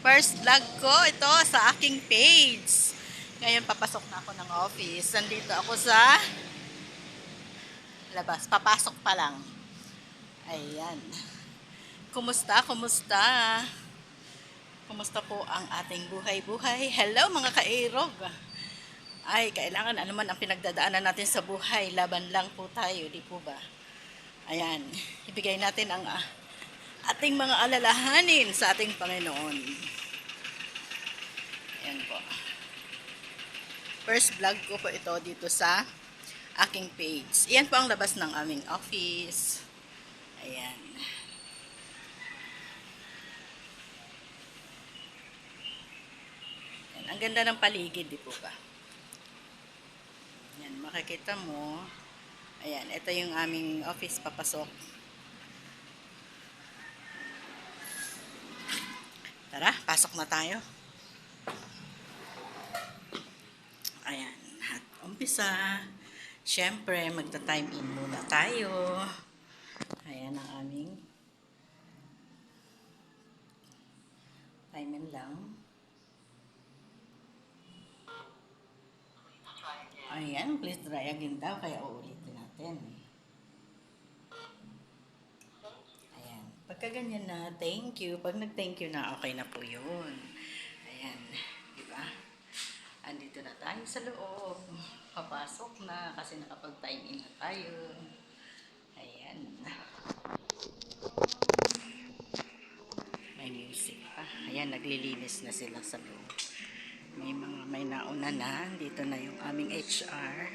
First vlog ko ito sa aking page. Ngayon papasok na ako ng office. Nandito ako sa labas. Papasok pa lang. Ayan. Kumusta? Kumusta? Kumusta po ang ating buhay-buhay? Hello mga kairog! Ay, kailangan ano man ang pinagdadaanan natin sa buhay. Laban lang po tayo, di po ba? Ayan. Ibigay natin ang ah, ating mga alalahanin sa ating Panginoon. Po. First vlog ko po ito dito sa aking page. Iyan po ang labas ng aming office. Ayan. Ayan. Ang ganda ng paligid, di po ba? Ayan, makikita mo. Ayan, ito yung aming office papasok. Tara, pasok na tayo. Ayan, at umpisa. Siyempre, magta-time in muna tayo. Ayan ang aming time in lang. Ayan, please try again daw, kaya uulitin natin. Ayan. Pagka ganyan na, thank you. Pag nag-thank you na, okay na po yun. Tayo sa loob. Papasok na kasi nakapag-time in na tayo. Ayan. May music pa. Ayan, naglilinis na sila sa loob. May mga may nauna na. Dito na yung aming HR.